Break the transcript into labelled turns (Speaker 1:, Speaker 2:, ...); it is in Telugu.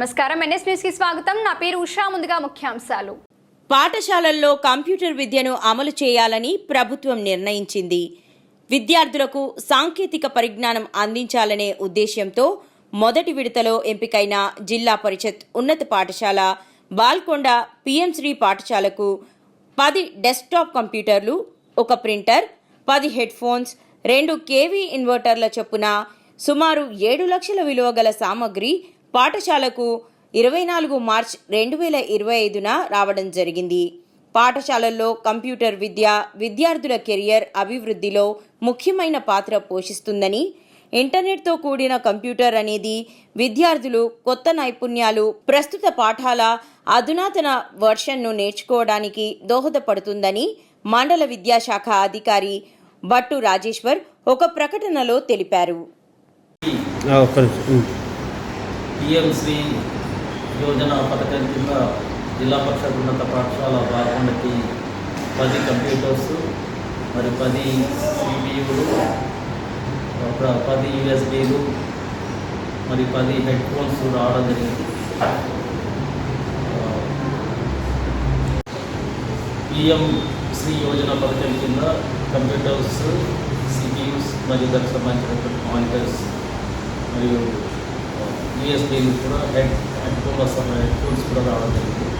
Speaker 1: నమస్కారం. ఎన్ఎస్ న్యూస్కి స్వాగతం. నా పేరు ఉషా. ముందుగా ముఖ్యాంశాలు.
Speaker 2: పాఠశాలల్లో కంప్యూటర్ విద్యను అమలు చేయాలని ప్రభుత్వం నిర్ణయించింది. విద్యార్థులకు సాంకేతిక పరిజ్ఞానం అందించాలనే ఉద్దేశ్యంతో మొదటి విడతలో ఎంపికైన జిల్లా పరిషత్ ఉన్నత పాఠశాల బాల్కొండ పిఎంశ్రీ పాఠశాలకు పది డెస్క్టాప్ కంప్యూటర్లు ఒక ప్రింటర్ పది హెడ్ ఫోన్స్ రెండు కేవీ ఇన్వర్టర్ల చొప్పున సుమారు ఏడు లక్షల విలువ గల సామగ్రి పాఠశాలకు ఇరవై నాలుగు మార్చ్ రెండు వేల ఇరవై ఐదున రావడం జరిగింది. పాఠశాలల్లో కంప్యూటర్ విద్య విద్యార్థుల కెరియర్ అభివృద్ధిలో ముఖ్యమైన పాత్ర పోషిస్తుందని ఇంటర్నెట్తో కూడిన కంప్యూటర్ అనేది విద్యార్థులు కొత్త నైపుణ్యాలు ప్రస్తుత పాఠాల అధునాతన వర్షన్ను నేర్చుకోవడానికి దోహదపడుతుందని మండల విద్యాశాఖ అధికారి భట్టు రాజేశ్వర్ ఒక ప్రకటనలో తెలిపారు.
Speaker 3: పిఎంశ్రీ యోజన పథకం కింద జిల్లా పరిషత్ ఉన్నత పాఠశాల బాల్కొండకి పది కంప్యూటర్స్ మరి పది సిపియులు ఒక పది యూఎస్బీలు మరి పది హెడ్ ఫోన్స్ రావడం జరిగింది. పిఎం శ్రీ యోజన పథకం కింద కంప్యూటర్స్ సిపియూస్ మరియు దానికి సంబంధించినటువంటి మానిటర్స్ మరియు యూఎస్బీలు కూడా head headphone headphones కూడా రావడం జరిగింది